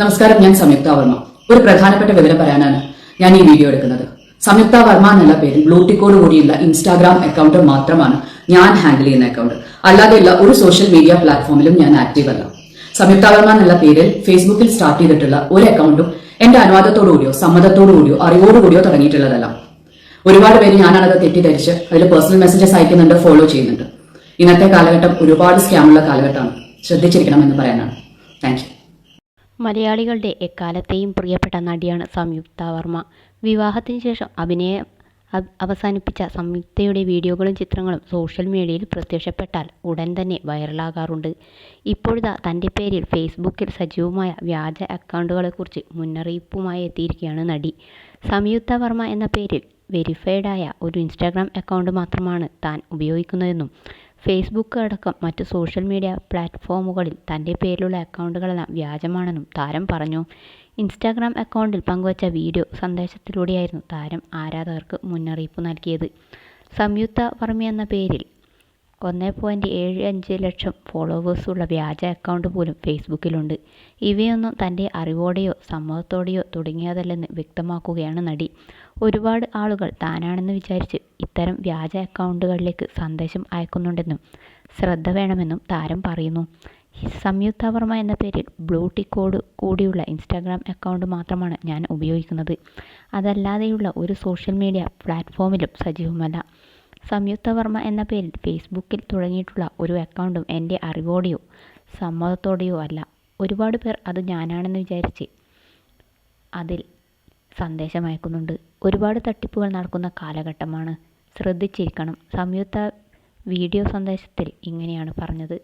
നമസ്കാരം ഞാൻ സംയുക്ത വർമ്മ. ഒരു പ്രധാനപ്പെട്ട വിവരം പറയാനാണ് ഞാൻ ഈ വീഡിയോ എടുക്കുന്നത്. സംയുക്ത വർമ്മ എന്നുള്ള പേരിൽ ബ്ലൂട്ടിക്കോട് കൂടിയുള്ള ഇൻസ്റ്റാഗ്രാം അക്കൗണ്ട് മാത്രമാണ് ഞാൻ ഹാൻഡിൽ ചെയ്യുന്ന അക്കൗണ്ട് അല്ലാതെയുള്ള ഒരു സോഷ്യൽ മീഡിയ പ്ലാറ്റ്ഫോമിലും ഞാൻ ആക്റ്റീവ് അല്ല. സംയുക്ത വർമ്മ എന്നുള്ള പേരിൽ ഫേസ്ബുക്കിൽ സ്റ്റാർട്ട് ചെയ്തിട്ടുള്ള ഒരു അക്കൗണ്ടും എന്റെ അനുവാദത്തോടുകൂടിയോ സമ്മതത്തോടുകൂടിയോ സമ്മതത്തോടു കൂടിയോ അറിവോടുകൂടിയോ തുടങ്ങിയിട്ടുള്ളതല്ല. ഒരുപാട് പേര് ഞാനാണത് തെറ്റിദ്ധരിച്ച് അതിൽ പേഴ്സണൽ മെസ്സേജസ് അയക്കുന്നുണ്ട് ഫോളോ ചെയ്യുന്നുണ്ട്. ഇന്നത്തെ കാലഘട്ടം ഒരുപാട് സ്കാമുള്ള കാലഘട്ടമാണ്. ശ്രദ്ധിച്ചിരിക്കണം എന്ന് പറയാനാണ്. താങ്ക് യു മലയാളികളുടെ എക്കാലത്തെയും പ്രിയപ്പെട്ട നടിയാണ് സംയുക്ത വർമ്മ. വിവാഹത്തിന് ശേഷം അഭിനയം അവസാനിപ്പിച്ച സംയുക്തയുടെ വീഡിയോകളും ചിത്രങ്ങളും സോഷ്യൽ മീഡിയയിൽ പ്രത്യക്ഷപ്പെട്ടാൽ ഉടൻ തന്നെ വൈറലാകാറുണ്ട്. ഇപ്പോഴിതാ തന്റെ പേരിൽ ഫേസ്ബുക്കിൽ സജീവമായ വ്യാജ അക്കൗണ്ടുകളെക്കുറിച്ച് മുന്നറിയിപ്പുമായി എത്തിയിരിക്കുകയാണ് നടി. സംയുക്ത വർമ്മ എന്ന പേരിൽ വെരിഫൈഡായ ഒരു ഇൻസ്റ്റാഗ്രാം അക്കൗണ്ട് മാത്രമാണ് താൻ ഉപയോഗിക്കുന്നതെന്നും ഫേസ്ബുക്ക് അടക്കം മറ്റ് സോഷ്യൽ മീഡിയ പ്ലാറ്റ്ഫോമുകളിൽ തന്റെ പേരിലുള്ള അക്കൗണ്ടുകളെല്ലാം വ്യാജമാണെന്നും താരം പറഞ്ഞു. ഇൻസ്റ്റാഗ്രാം അക്കൗണ്ടിൽ പങ്കുവച്ച വീഡിയോ സന്ദേശത്തിലൂടെയായിരുന്നു താരം ആരാധകർക്ക് മുന്നറിയിപ്പ് നൽകിയത്. സംയുക്ത വർമ്മ എന്ന പേരിൽ ഒന്ന് പോയിന്റ് ഏഴ് അഞ്ച് ലക്ഷം ഫോളോവേഴ്സുള്ള വ്യാജ അക്കൗണ്ട് പോലും ഫേസ്ബുക്കിലുണ്ട്. ഇവയൊന്നും തന്റെ അറിവോടെയോ സമ്മതത്തോടെയോ തുടങ്ങിയതല്ലെന്ന് വ്യക്തമാക്കുകയാണ് നടി. ഒരുപാട് ആളുകൾ താനാണെന്ന് വിചാരിച്ച് ഇത്തരം വ്യാജ അക്കൗണ്ടുകളിലേക്ക് സന്ദേശം അയക്കുന്നുണ്ടെന്നും ശ്രദ്ധ വേണമെന്നും താരം പറയുന്നു. സംയുക്ത വർമ്മ എന്ന പേരിൽ ബ്ലൂ ടിക്കോട് കൂടിയുള്ള ഇൻസ്റ്റാഗ്രാം അക്കൗണ്ട് മാത്രമാണ് ഞാൻ ഉപയോഗിക്കുന്നത്. അതല്ലാതെയുള്ള ഒരു സോഷ്യൽ മീഡിയ പ്ലാറ്റ്ഫോമിലും സജീവമല്ല. സംയുക്ത വർമ്മ എന്ന പേരിൽ ഫേസ്ബുക്കിൽ തുടങ്ങിയിട്ടുള്ള ഒരു അക്കൗണ്ടും എന്റെ അറിവോടെയോ സമ്മതത്തോടെയോ അല്ല. ഒരുപാട് പേർ അത് ഞാനാണെന്ന് വിചാരിച്ച് അതിൽ സന്ദേശം അയക്കുന്നുണ്ട്. ഒരുപാട് തട്ടിപ്പുകൾ നടക്കുന്ന കാലഘട്ടമാണ്. ശ്രദ്ധിച്ചിരിക്കണം. സംയുക്ത വീഡിയോ സന്ദേശത്തിൽ ഇങ്ങനെയാണ് പറഞ്ഞത്.